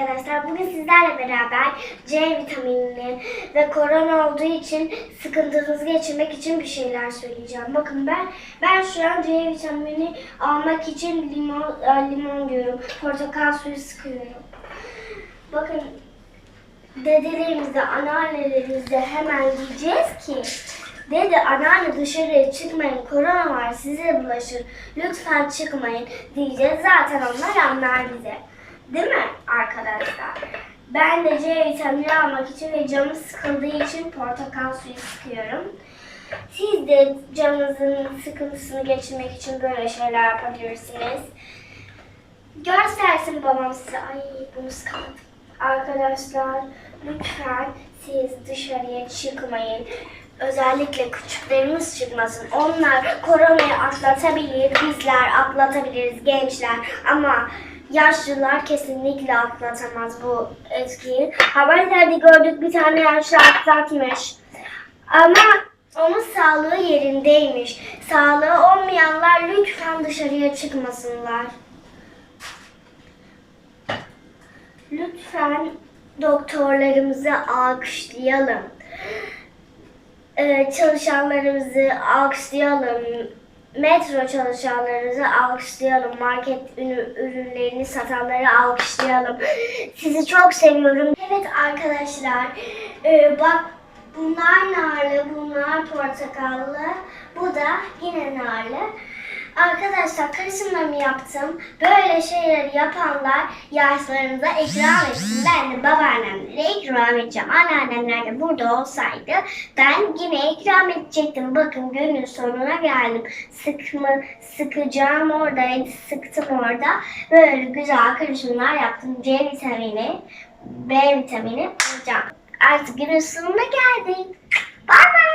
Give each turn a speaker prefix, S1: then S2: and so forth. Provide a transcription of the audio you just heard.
S1: arkadaşlar. Bugün sizlerle beraber C vitaminini ve korona olduğu için sıkıntınızı geçirmek için bir şeyler söyleyeceğim. Bakın ben ben şu an C vitamini almak için limon e, limon diyorum. Portakal suyu sıkıyorum. Bakın dedelerimize, anneannelerimize hemen diyeceğiz ki Dede, anneanne dışarıya çıkmayın, korona var size bulaşır. Lütfen çıkmayın diyeceğiz. Zaten onlar anlar bize. Değil mi arkadaşlar? Ben de C vitamini almak için ve canım sıkıldığı için portakal suyu sıkıyorum. Siz de canınızın sıkıntısını geçirmek için böyle şeyler yapabilirsiniz. Göstersin babam size. Ay bunu sıkamadım. Arkadaşlar lütfen siz dışarıya çıkmayın. Özellikle küçüklerimiz çıkmasın. Onlar koronayı atlatabilir, bizler atlatabiliriz gençler. Ama yaşlılar kesinlikle atlatamaz bu etkiyi. Haberlerde gördük bir tane yaşlı atlatmış. Ama onun sağlığı yerindeymiş. Sağlığı olmayanlar lütfen dışarıya çıkmasınlar. Lütfen doktorlarımızı alkışlayalım. Ee, çalışanlarımızı alkışlayalım. Metro çalışanlarımızı alkışlayalım. Market ürü- ürünlerini satanları alkışlayalım. Sizi çok seviyorum. Evet arkadaşlar. e, bak bunlar narlı, bunlar portakallı. Bu da yine narlı. Arkadaşlar karışımlarımı yaptım. Böyle şeyleri yapanlar yaşlarınıza ikram etsin. Ben de babaannemlere ikram edeceğim. Anneannemler de burada olsaydı ben yine ikram edecektim. Bakın günün sonuna geldim. Sıkma, sıkacağım oradaydı. Sıktım orada. Böyle güzel karışımlar yaptım. C vitamini, B vitamini alacağım. Artık günün sonuna geldik. Bye